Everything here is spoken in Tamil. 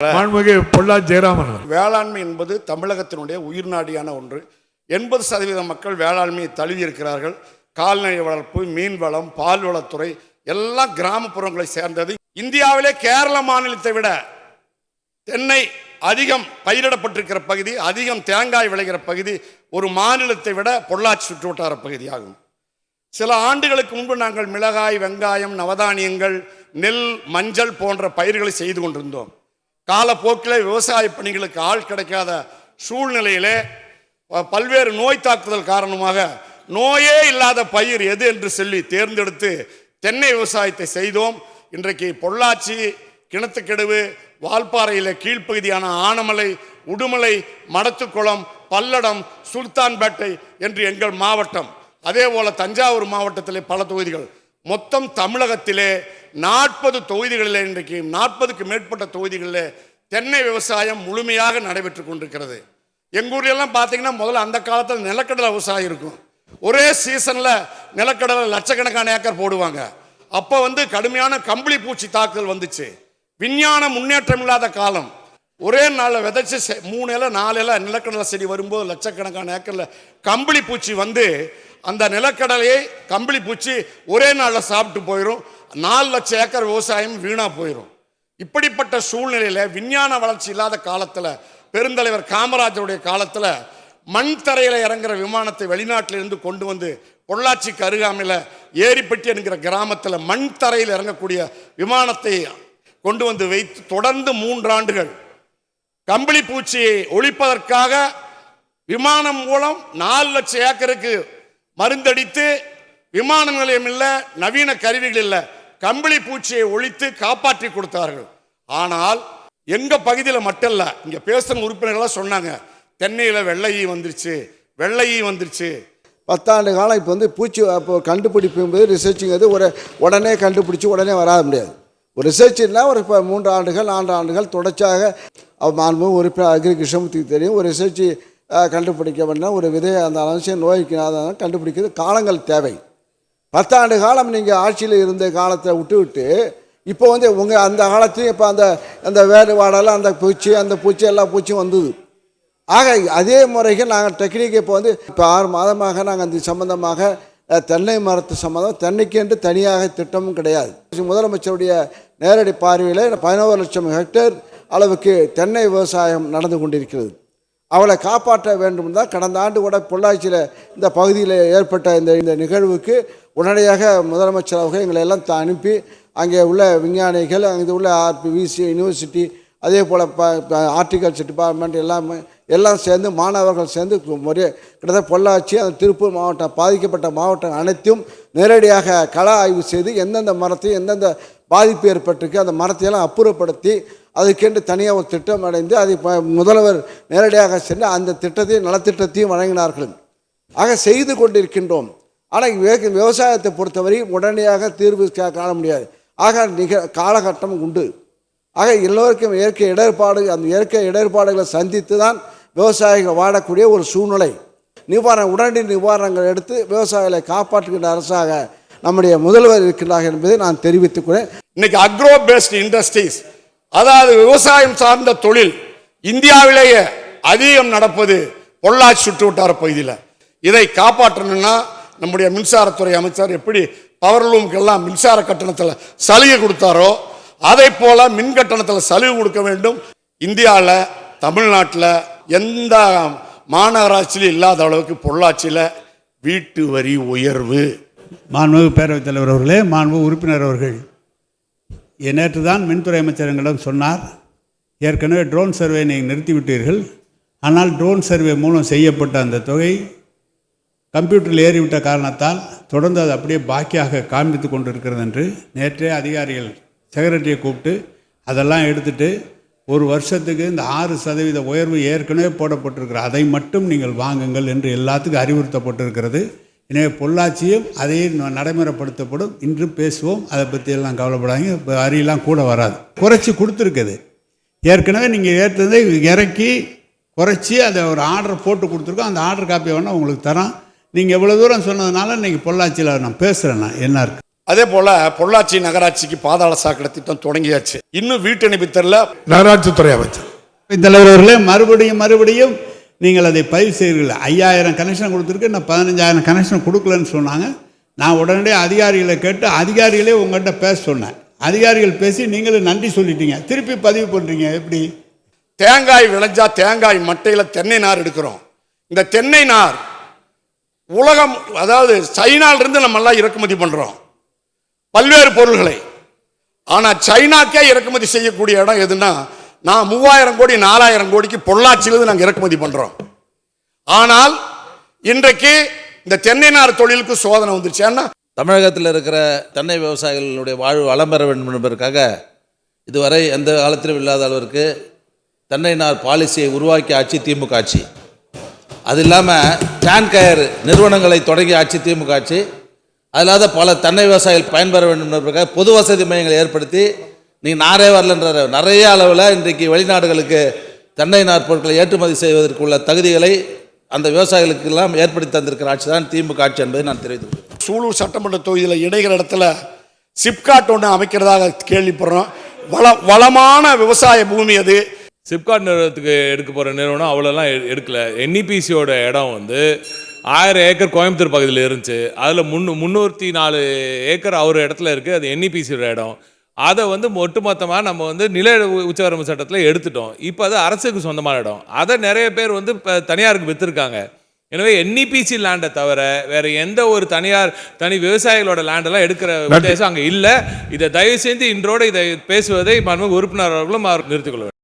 மாண்புமிகு ஜெயராமன் அவர்கள். வேளாண்மை என்பது தமிழகத்தினுடைய உயிர்நாடியான ஒன்று. எண்பது சதவீத மக்கள் வேளாண்மையை தழுவி இருக்கிறார்கள். கால்நடை வளர்ப்பு மீன் வளம் பால் வளத்துறை எல்லாம் கிராமப்புறங்களை சேர்ந்தது. இந்தியாவிலே கேரள மாநிலத்தை விட தென்னை அதிகம் பயிரிடப்பட்டிருக்கிற பகுதி அதிகம் தேங்காய் விளைகிற பகுதி ஒரு மாநிலத்தை விட பொள்ளாச்சி சுற்றுவட்டார பகுதியாகும். சில ஆண்டுகளுக்கு முன்பு நாங்கள் மிளகாய் வெங்காயம் நவதானியங்கள் நெல் மஞ்சள் போன்ற பயிர்களை செய்து கொண்டிருந்தோம். காலப்போக்கில் விவசாய பணிகளுக்கு ஆள் கிடைக்காத சூழ்நிலையிலே பல்வேறு நோய் தாக்குதல் காரணமாக நோயே இல்லாத பயிர் எது என்று சொல்லி தேர்ந்தெடுத்து தென்னை விவசாயத்தை செய்தோம். இன்றைக்கு பொள்ளாச்சி கிணத்துக்கெடுவு வால்பாறையில் கீழ்ப்பகுதியான ஆனமலை உடுமலை மடத்துக்குளம் பல்லடம் சுல்தான்பேட்டை என்று எங்கள் மாவட்டம். அதே போல் தஞ்சாவூர் மாவட்டத்திலே பல தொகுதிகள். மொத்தம் தமிழகத்திலே நாற்பது தொகுதிகளில் இன்றைக்கு நாற்பதுக்கு மேற்பட்ட தொகுதிகளில் தென்னை விவசாயம் முழுமையாக நடைபெற்று கொண்டிருக்கிறது. எங்கள் ஊர்லெல்லாம் பார்த்தீங்கன்னா முதல்ல அந்த காலத்தில் நிலக்கடலை விவசாயம் இருக்கும். ஒரே சீசனில் நிலக்கடலை லட்சக்கணக்கான ஏக்கர் போடுவாங்க. அப்போ வந்து கடுமையான கம்பளி பூச்சி தாக்குதல் வந்துச்சு. விஞ்ஞான முன்னேற்றம் இல்லாத காலம். ஒரே நாளில் விதைச்சி செ- மூணு இலை நாலு இலை நிலக்கடலை செடி வரும்போது லட்சக்கணக்கான ஏக்கரில் கம்பளி பூச்சி வந்து அந்த நிலக்கடலையை கம்பளி பூச்சி ஒரே நாளில் சாப்பிட்டு போயிடும் நாலு லட்சம் ஏக்கர் விவசாயம் வீணாக போயிடும் இப்படிப்பட்ட சூழ்நிலையில் விஞ்ஞான வளர்ச்சி இல்லாத காலத்தில் பெருந்தலைவர் காமராஜருடைய காலத்தில் மண் தரையில் இறங்குற விமானத்தை வெளிநாட்டிலிருந்து கொண்டு வந்து பொள்ளாச்சிக்கு அருகாமையில் ஏரிப்பட்டி என்கிற கிராமத்தில் மண் தரையில் இறங்கக்கூடிய விமானத்தை கொண்டு வந்து வைத்து தொடர்ந்து மூன்றாண்டுகள் கம்பளி பூச்சியை ஒழிப்பதற்காக விமானம் மூலம் நாலு லட்சம் ஏக்கருக்கு மருந்தடித்து விமான நிலையம் இல்லை நவீன கருவிகள் இல்லை கம்பளி பூச்சியை ஒழித்து காப்பாற்றி கொடுத்தார்கள். ஆனால் எங்கள் பகுதியில் மட்டும் இல்லை இங்கே பேசுகிற உறுப்பினர்களாக சொன்னாங்க தென்னையில் வெள்ளையும் வந்துருச்சு வெள்ளையும் வந்துருச்சு. பத்தாண்டு காலம் இப்போ வந்து பூச்சி அப்போ கண்டுபிடிப்பு என்பது ரிசர்ச்சுங்கிறது ஒரு உடனே கண்டுபிடிச்சி உடனே வராத முடியாது. ஒரு ரிசர்ச்னா ஒரு இப்போ மூன்று ஆண்டுகள் நான்கு ஆண்டுகள் தொடர்ச்சியாக அவ் மாண்பு உறுப்பினர் அக்ரி கிருஷ்ணமூர்த்திக்கு தெரியும். ஒரு ரிசர்ச்சி கண்டுபிடிக்க வேண்டாம் ஒரு விதை அந்த அவசியம் நோய்க்கு கண்டுபிடிக்கிறது காலங்கள் தேவை. பத்தாண்டு காலம் நீங்கள் ஆட்சியில் இருந்த காலத்தை விட்டு விட்டு இப்போ வந்து உங்கள் அந்த காலத்துலையும் இப்போ அந்த அந்த வேறுபாடெல்லாம் அந்த பூச்சி அந்த பூச்சி எல்லா பூச்சியும் வந்தது. ஆக அதே முறைக்கு நாங்கள் டெக்னிக் இப்போ வந்து இப்போ ஆறு மாதமாக நாங்கள் அந்த சம்மந்தமாக தென்னை மரத்து சம்மந்தம் தென்னைக்கென்று தனியாக திட்டமும் கிடையாது. முதலமைச்சருடைய நேரடி பார்வையில் பதினோரு லட்சம் ஹெக்டேர் அளவுக்கு தென்னை விவசாயம் நடந்து கொண்டிருக்கிறது. அவளை காப்பாற்ற வேண்டும் தான் கடந்த ஆண்டு கூட பொள்ளாச்சியில் இந்த பகுதியில் ஏற்பட்ட இந்த இந்த நிகழ்வுக்கு உடனடியாக முதலமைச்சர் அவர்கள் எங்களை எல்லாம் த- அனுப்பி அங்கே உள்ள விஞ்ஞானிகள் அங்கே உள்ள விசி யூனிவர்சிட்டி அதே போல் ப ஆர்டிகல்ச்சர் டிபார்ட்மெண்ட் எல்லாமே எல்லாம் சேர்ந்து மாணவர்கள் சேர்ந்து ஒரே கிட்டத்தட்ட பொள்ளாச்சி அந்த திருப்பூர் மாவட்டம் பாதிக்கப்பட்ட மாவட்டம் அனைத்தும் நேரடியாக கள ஆய்வு செய்து எந்தெந்த மரத்தையும் எந்தெந்த பாதிப்பு ஏற்பட்டிருக்கு அந்த மரத்தையெல்லாம் அப்புறப்படுத்தி அதுக்கென்று தனியாக ஒரு திட்டம் அடைந்து அதை ப- முதல்வர் நேரடியாக சென்று அந்த திட்டத்தையும் நலத்திட்டத்தையும் வழங்கினார்கள். ஆக செய்து கொண்டிருக்கின்றோம். ஆனால் விவ- விவசாயத்தை பொறுத்தவரை உடனடியாக தீர்வு காண முடியாது. ஆக நிக காலகட்டம் உண்டு. ஆக எல்லோருக்கும் இயற்கை இடர்பாடு அந்த இயற்கை இடர்பாடுகளை சந்தித்து தான் விவசாயிகள் வாழக்கூடிய ஒரு சூழ்நிலை. நிவாரணம் உடனடி நிவாரணங்கள் எடுத்து விவசாயிகளை காப்பாற்றுகின்ற அரசாக நம்முடைய முதல்வர் இருக்கின்றார் என்பதை நான் தெரிவித்துக்கிறேன் இன்னைக்கு அக்ரோ பேஸ்ட் இண்டஸ்ட்ரீஸ் அதாவது விவசாயம் சார்ந்த தொழில் இந்தியாவிலேயே அதிகம் நடப்பது பொள்ளாச்சி சுற்றுவட்டார பகுதியில். இதை காப்பாற்றணும்னா நம்முடைய மின்சாரத்துறை அமைச்சர் எப்படி பவர்லூமுக்கெல்லாம் மின்சார கட்டணத்தில் சலுகை கொடுத்தாரோ அதை போல மின் கட்டணத்தில் சலுகை கொடுக்க வேண்டும். இந்தியாவில் தமிழ்நாட்டில் எந்த மாநகராட்சியிலும் இல்லாத அளவுக்கு பொள்ளாச்சியில் வீட்டு வரி உயர்வு. மாண்பு பேரவைத் தலைவர் அவர்களே மாண்பு உறுப்பினர் அவர்கள். நேற்று தான் மின்துறை அமைச்சர் எங்களிடம் சொன்னார் ஏற்கனவே ட்ரோன் சர்வே நீங்கள் நிறுத்திவிட்டீர்கள் ஆனால் ட்ரோன் சர்வே மூலம் செய்யப்பட்ட அந்த தொகை கம்ப்யூட்டரில் ஏறிவிட்ட காரணத்தால் தொடர்ந்து அது அப்படியே பாக்கியாக காண்பித்து கொண்டிருக்கிறது என்று நேற்றே அதிகாரிகள் செக்ரட்டரியை கூப்பிட்டு அதெல்லாம் எடுத்துட்டு ஒரு வருஷத்துக்கு இந்த ஆறு சதவீத உயர்வு ஏற்கனவே போடப்பட்டிருக்கிற அதை மட்டும் நீங்கள் வாங்குங்கள் என்று எல்லாத்துக்கும் அறிவுறுத்தப்பட்டிருக்கிறது. எனவே பொள்ளாச்சியும் அதையே ந- நடைமுறைப்படுத்தப்படும். இன்று பேசுவோம். அதை பற்றி எல்லாம் கவலைப்படாதீங்க. இப்போ அரியெல்லாம் கூட வராது. குறைச்சி கொடுத்துருக்குது. ஏற்கனவே நீங்கள் ஏற்றது இறக்கி குறைச்சி அதை ஒரு ஆர்டர் போட்டு கொடுத்துருக்கோம். அந்த ஆர்டர் காப்பி வேணால் உங்களுக்கு தரோம் நீங்கள் இவ்வளோ தூரம் சொன்னதுனால இன்றைக்கி பொள்ளாச்சியில் நான் பேசுகிறேன் நான். என்ன இருக்கு? அதே போல பொள்ளாச்சி நகராட்சிக்கு பாதாள சாக்கடை திட்டம் தொடங்கியாச்சு. இன்னும் வீட்டு இணைப்பு தெரியல. நகராட்சித்துறை அமைச்சர். தலைவர் அவர்களே மறுபடியும் மறுபடியும் நீங்கள் அதை பதிவு செய்கிறீர்கள். ஐயாயிரம் கனெக்ஷன் கொடுத்துருக்கு நான் பதினஞ்சாயிரம் கனெக்ஷன் கொடுக்கலன்னு சொன்னாங்க. நான் உடனடியே அதிகாரிகளை கேட்டு அதிகாரிகளே உங்கள்கிட்ட பேச சொன்னேன். அதிகாரிகள் பேசி நீங்களும் நன்றி சொல்லிட்டீங்க. திருப்பி பதிவு பண்ணுறீங்க எப்படி? தேங்காய் விளைஞ்சா தேங்காய் மட்டையில் தென்னை நார் எடுக்கிறோம். இந்த தென்னை நார் உலகம் அதாவது சைனாலிருந்து நம்மெல்லாம் நம்ம எல்லாம் இறக்குமதி பண்ணுறோம் பல்வேறு பொருள்களை. ஆனால் சைனாக்கே இறக்குமதி செய்யக்கூடிய இடம் எதுன்னா நான் மூவாயிரம் கோடி நாலாயிரம் கோடிக்கு பொள்ளாச்சியிலிருந்து நாங்கள் இறக்குமதி பண்ணுறோம் ஆனால் இன்றைக்கு இந்த தென்னை நார் தொழிலுக்கு சோதனை வந்துருச்சு. ஏன்னா தமிழகத்தில் இருக்கிற தென்னை விவசாயிகளுடைய வாழ்வு வளம் பெற வேண்டும் என்பதற்காக இதுவரை எந்த காலத்திலும் இல்லாத அளவிற்கு தென்னை நார் பாலிசியை உருவாக்கி ஆட்சி திமுக ஆட்சி. அது இல்லாமல் டான் கயர் நிறுவனங்களை தொடங்கி ஆட்சி திமுக ஆட்சி. அது இல்லாத பல தென்னை விவசாயிகள் பயன்பெற வேண்டும் என்பதற்காக பொது வசதி மையங்களை ஏற்படுத்தி நீங்கள் நாரே வரலன்ற நிறைய அளவில் இன்றைக்கு வெளிநாடுகளுக்கு தென்னை நார் பொருட்களை ஏற்றுமதி செய்வதற்குள்ள தகுதிகளை அந்த விவசாயிகளுக்கெல்லாம் ஏற்படுத்தி தந்திருக்கிற ஆட்சி தான் திமுக ஆட்சி என்பதை நான் தெரிவித்துக் கொள்கிறேன். சூலூர் சட்டமன்ற தொகுதியில் இணைகிற இடத்துல சிப்காட் ஒன்று அமைக்கிறதாக கேள்விப்படுறோம். வள வளமான விவசாய பூமி அது. சிப்காட் நிறுவனத்துக்கு எடுக்க போகிற நிறுவனம் அவ்வளோலாம் எடுக்கல. என்இபிசியோட இடம் வந்து ஆயிரம் ஏக்கர் கோயம்புத்தூர் பகுதியில் இருந்துச்சு. அதில் முன்னூ முந்நூற்றி நாலு ஏக்கர் அவர் இடத்துல இருக்குது அது என்இபிசியோட இடம். அதை வந்து ஒட்டுமொத்தமாக நம்ம வந்து நில உச்சவரம்பு சட்டத்தில் எடுத்துட்டோம். இப்போ அது அரசுக்கு சொந்தமான இடம். அதை நிறைய பேர் வந்து இப்போ தனியாருக்கு விற்றுருக்காங்க எனவே என்இபிசி லேண்டை தவிர வேற எந்த ஒரு தனியார் தனி விவசாயிகளோட லேண்டெல்லாம் எடுக்கிற உத்தேசம் அங்கே இல்லை. இதை தயவு செய்து இன்றோடு இதை பேசுவதை மர்ம உறுப்பினர் அவர்களும் அவர் நிறுத்திக் கொள்ள வேண்டும்.